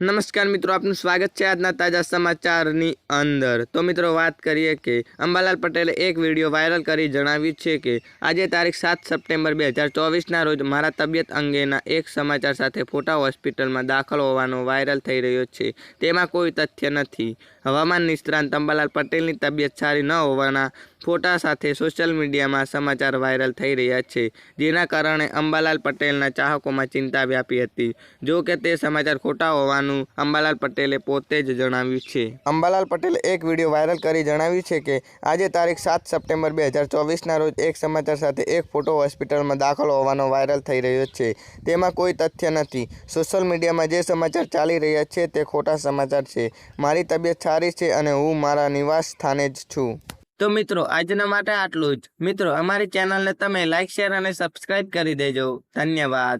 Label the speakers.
Speaker 1: નમસ્કાર મિત્રો, આપનું સ્વાગત છે આજના તાજા સમાચારની અંદર. તો મિત્રો, વાત કરીએ કે અંબાલાલ પટેલે એક વીડિયો વાયરલ કરી જણાવ્યું છે કે આજે તારીખ સાત સપ્ટેમ્બર બે હજાર ચોવીસના રોજ મારા તબિયત અંગેના એક સમાચાર સાથે ફોટા હોસ્પિટલમાં દાખલ હોવાનો વાયરલ થઈ રહ્યો છે. તેમાં કોઈ તથ્ય નથી. હવામાન નિષ્ણાંત અંબાલાલ પટેલની તબિયત સારી ન હોવાના ફોટા સાથે સોશિયલ મીડિયામાં સમાચાર વાયરલ થઈ રહ્યા છે, જેના કારણે અંબાલાલ પટેલના ચાહકોમાં ચિંતા વ્યાપી હતી. જો કે તે સમાચાર ખોટા હોવાનું અંબાલાલ પટેલે પોતે જ જણાવ્યું છે. અંબાલાલ પટેલે એક વીડિયો વાયરલ કરી જણાવ્યું છે કે, આજે તારીખ સાત સપ્ટેમ્બર બે હજાર ચોવીસના રોજ એક સમાચાર સાથે એક ફોટો હોસ્પિટલમાં દાખલ હોવાનો વાયરલ થઈ રહ્યો છે. તેમાં કોઈ તથ્ય નથી. સોશિયલ મીડિયામાં જે સમાચાર ચાલી રહ્યા છે તે ખોટા સમાચાર છે. મારી તબિયત સારી છે અને હું મારા નિવાસ સ્થાને જ છું. તો મિત્રો, આજના માટે આટલું જ. મિત્રો, અમારી ચેનલને તમે લાઈક શેર અને સબસ્ક્રાઇબ કરી દેજો. ધન્યવાદ.